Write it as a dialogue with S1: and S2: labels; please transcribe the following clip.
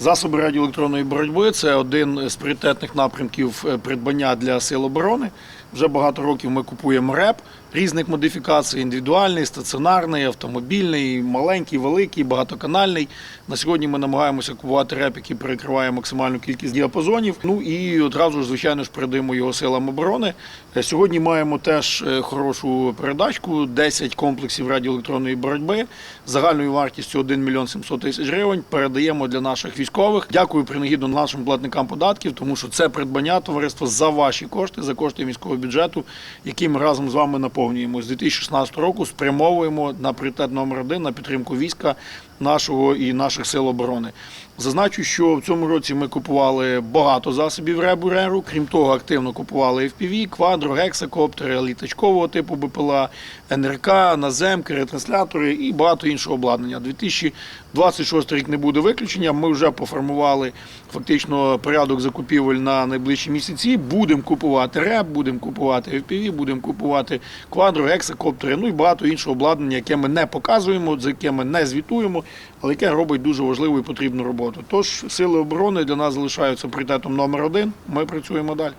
S1: Засоби радіоелектронної боротьби це один з пріоритетних напрямків е, придбання для сил оборони. Вже багато років ми купуємо РЕП різних модифікацій: індивідуальний, стаціонарний, автомобільний, маленький, великий, багатоканальний. На сьогодні ми намагаємося купувати РЕП, який перекриває максимальну кількість діапазонів. Ну і одразу ж, звичайно ж, передаємо його силам оборони. Е, Сьогодні маємо теж е, хорошу передачку: 10 комплексів радіоелектронної боротьби загальною вартістю 1 мільйон 700 тисяч гривень. Передаємо для наших військових. Дякую принагідно нашим платникам податків, тому що це придбання товариства за ваші кошти, за кошти міського бюджету, який ми разом з вами наповнюємо. З 2016 року спрямовуємо на пріоритет номер один на підтримку війська нашого і наших сил оборони. Зазначу, що в цьому році ми купували багато засобів ребу реру. Крім того, активно купували FPV, квадро, гексакоптери, літачкового типу БПЛА, НРК, наземки, ретранслятори і багато іншого обладнання. 2026 рік не буде виключення. Ми вже поформували фактично порядок закупівель на найближчі місяці. Будемо купувати реб, будемо купувати FPV, будемо купувати квадро, гексакоптери, ну і багато іншого обладнання, яке ми не показуємо, за яке ми не звітуємо, але яке робить дуже важливу і потрібну роботу. Тож сили оборони для нас залишаються пріоритетом номер один. Ми працюємо далі.